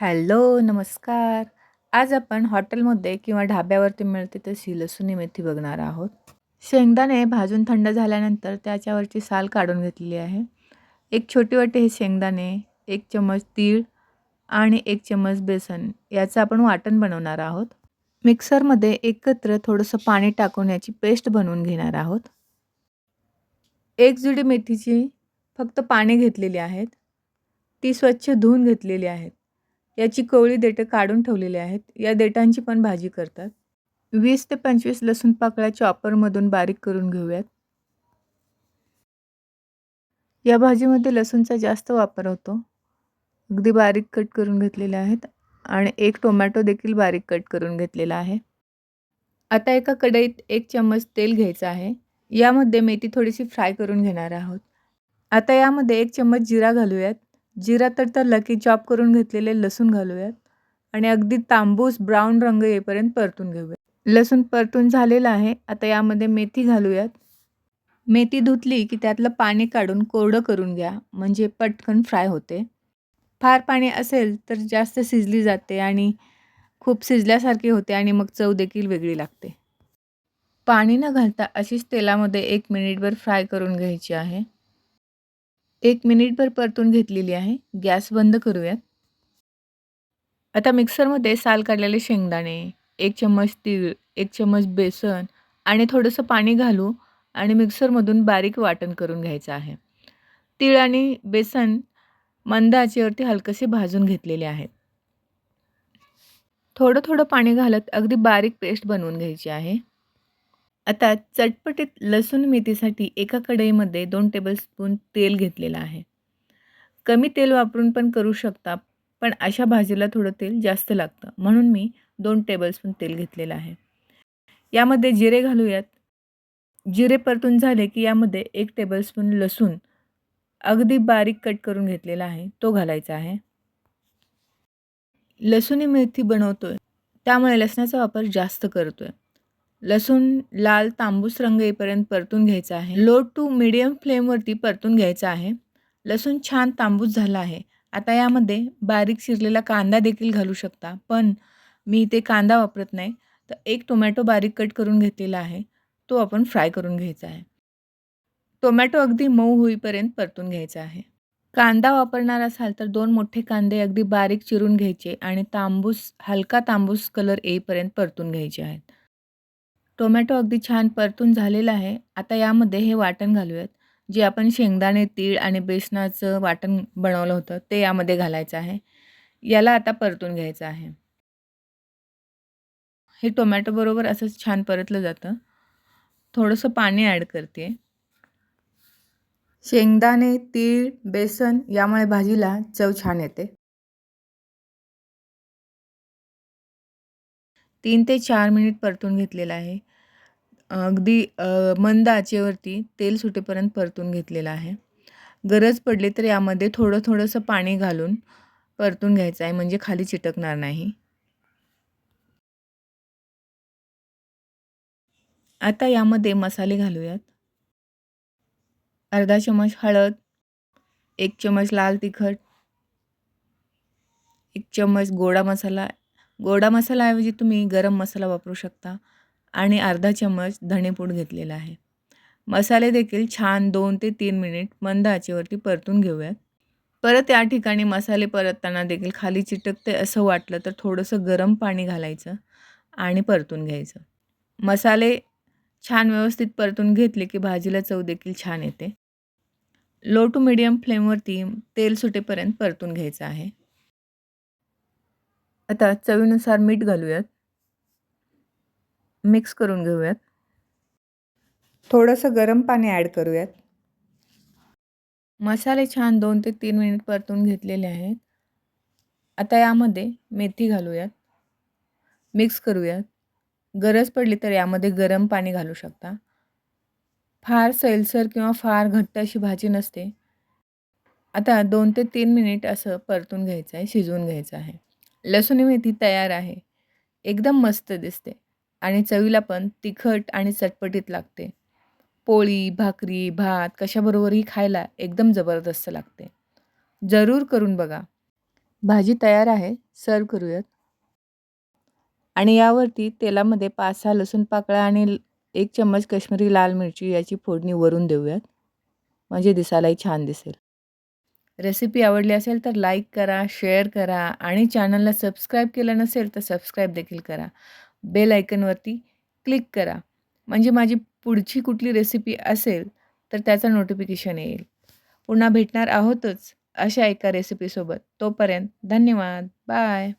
Hello, नमस्कार. आज आपण हॉटेलमध्ये किंवा ढाब्यावरती मिळते तशी लसुणी मेथी बघणार आहोत. शेंगदाणे भाजून थंड झाल्यानंतर त्याच्यावरची साल काढून घेतलेली आहे. एक छोटी वाटी हे शेंगदाणे, एक चम्मच तीळ आणि एक चम्मच बेसन याचं आपण वाटण बनवणार आहोत. मिक्सरमध्ये एकत्र थोडंसं पाणी टाकून याची पेस्ट बनवून घेणार आहोत. एक जुडी मेथीची फक्त पाने घेतलेली आहेत. ती स्वच्छ धुवून घेतलेली आहेत. याची कवळी देठं काढून ठेवलेली आहेत. या देठांची पण भाजी करतात. वीस ते पंचवीस लसूण पाकळ्या चॉपरमधून बारीक करून घेऊयात. या भाजीमध्ये लसूणचा जास्त वापर होतो. अगदी बारीक कट करून घेतलेले आहेत आणि एक टोमॅटो देखील बारीक कट करून घेतलेला आहे. आता एका कढईत एक चम्मच तेल घ्यायचं आहे. यामध्ये मेथी थोडीशी फ्राय करून घेणार आहोत. आता यामध्ये एक चम्मच जिरा घालूयात. जिरा तडतडला की चॉप करून घेतलेले लसूण घालूयात आणि अगदी तांबूस ब्राऊन रंग येईपर्यंत परतून घेऊयात. लसूण परतून झालेला आहे. आता यामध्ये मेथी घालूयात. मेथी धुतली की त्यातलं पाणी काढून कोरडं करून घ्या म्हणजे पटकन फ्राय होते. फार पाणी असेल तर जास्त शिजली जाते आणि खूप शिजल्यासारखी होते आणि मग चव देखील वेगळी लागते. पाणी न घालता अशीच तेलामध्ये एक मिनिटभर फ्राय करून घ्यायची आहे. एक मिनिटभर परतून घेतलेली आहे. गॅस बंद करूयात. आता मिक्सरमध्ये साल काढलेले शेंगदाणे, एक चम्मच तीळ, एक चम्मच बेसन आणि थोडंसं पाणी घालू आणि मिक्सरमधून बारीक वाटण करून घ्यायचं आहे. तीळ आणि बेसन मंद आचेवरती भाजून घेतलेले आहेत. थोडं थोडं पाणी घालत अगदी बारीक पेस्ट बनवून घ्यायची आहे. आता चटपटीत लसूण मेथीसाठी एका कढईमध्ये दोन टेबलस्पून तेल घेतलेलं आहे. कमी तेल वापरून पण करू शकता, पण अशा भाजीला थोडं तेल जास्त लागतं. म्हणून मी दोन टेबलस्पून तेल घेतलेलं आहे. यामध्ये जिरे घालूयात. जिरे परतून झाले की यामध्ये एक टेबलस्पून लसूण अगदी बारीक कट करून घेतलेला आहे, तो घालायचा आहे. लसूणी मेथी बनवतोय, त्यामुळे लसणाचा वापर जास्त करतोय. लसूण लाल तांबूस रंग येईपर्यंत परतून घ्यायचा आहे. लो टू मीडियम फ्लेमवरती परतून घ्यायचा आहे. लसूण छान तांबूस झाला आहे. आता यामध्ये बारीक चिरलेला कांदा देखील घालू शकता, पण मी इथे कांदा वापरत नाही. तर एक टोमॅटो बारीक कट करून घेतलेला आहे, तो आपण फ्राय करून घ्यायचा आहे. टोमॅटो अगदी मऊ होईपर्यंत परतून घ्यायचा आहे. कांदा वापरणार असाल तर दोन मोठे कांदे अगदी बारीक चिरून घ्यायचे आणि तांबूस हलका तांबूस कलर येईपर्यंत परतून घ्यायचे आहेत. टोमॅटो अगदी छान परतून झालेला आहे. आता यामध्ये हे वाटण घालूयात. जे आपण शेंगदाणे, तीळ आणि बेसनाचं वाटण बनवलं होतं, ते यामध्ये घालायचं आहे. याला आता परतून घ्यायचं आहे. हे टोमॅटोबरोबर असंच छान परतलं जातं. थोडंसं पाणी ॲड करते. शेंगदाणे, तीळ, बेसन यामुळे भाजीला चव छान येते. तीन ते चार मिनिट परतून घेतलेलं आहे. अगदी मंद आचेवरती तेल सुटेपर्यंत परतून घेतलेलं आहे. गरज पडली तर यामध्ये थोडं थोडंसं पाणी घालून परतून घ्यायचं आहे म्हणजे खाली चिटकणार नाही. आता यामध्ये मसाले घालूयात. अर्धा चमच हळद, एक चमच लाल तिखट, एक चम्मच गोडा मसाला. गोडा मसालाऐवजी तुम्ही गरम मसाला वापरू शकता आणि अर्धा चम्मच धणेपूड घेतलेला आहे. मसाले देखील छान दोन ते तीन मिनिट मंद आचेवरती परतून घेऊयात. परत या ठिकाणी मसाले परतताना देखील खाली चिटकते असं वाटलं तर थोडंसं गरम पाणी घालायचं आणि परतून घ्यायचं. मसाले छान व्यवस्थित परतून घेतले की भाजीला चव देखील छान येते. लो टू मीडियम फ्लेमवरती तेल सुटेपर्यंत परतून घ्यायचं आहे. आता चवीनुसार मीठ घालूयात. मिक्स करून घेऊयात. थोडंसं गरम पाणी ॲड करूयात. मसाले छान दोन ते तीन मिनिट परतून घेतलेले आहेत. आता यामध्ये मेथी घालूयात. मिक्स करूयात. गरज पडली तर यामध्ये गरम पाणी घालू शकता. फार सैलसर किंवा फार घट्ट अशी भाजी नसते. आता दोन ते तीन मिनिट असं परतून घ्यायचं आहे, शिजवून घ्यायचं आहे. लसूणी मेथी तयार आहे. एकदम मस्त दिसते आणि चवीला पण तिखट आणि चटपटीत लागते. पोळी, भाकरी, भात कशाबरोबरही खायला एकदम जबरदस्त लागते. जरूर करून बघा. भाजी तयार आहे सर्व करूयात आणि यावरती तेलामध्ये पाच सहा लसूण पाकळ्या आणि एक चम्मच काश्मीरी लाल मिरची याची फोडणी वरून देऊयात म्हणजे दिसायलाही छान दिसेल रेसिपी आवडली असेल तर लाईक करा शेअर करा आणि चॅनलला सबस्क्राईब केलं नसेल तर सबस्क्राईब देखील करा बेल आयकनवरती क्लिक करा. म्हणजे माझी पुढची कुठली रेसिपी असेल तर त्याचं नोटिफिकेशन येईल. पुन्हा भेटणार आहोतच अशा एका रेसिपीसोबत तोपर्यंत धन्यवाद. बाय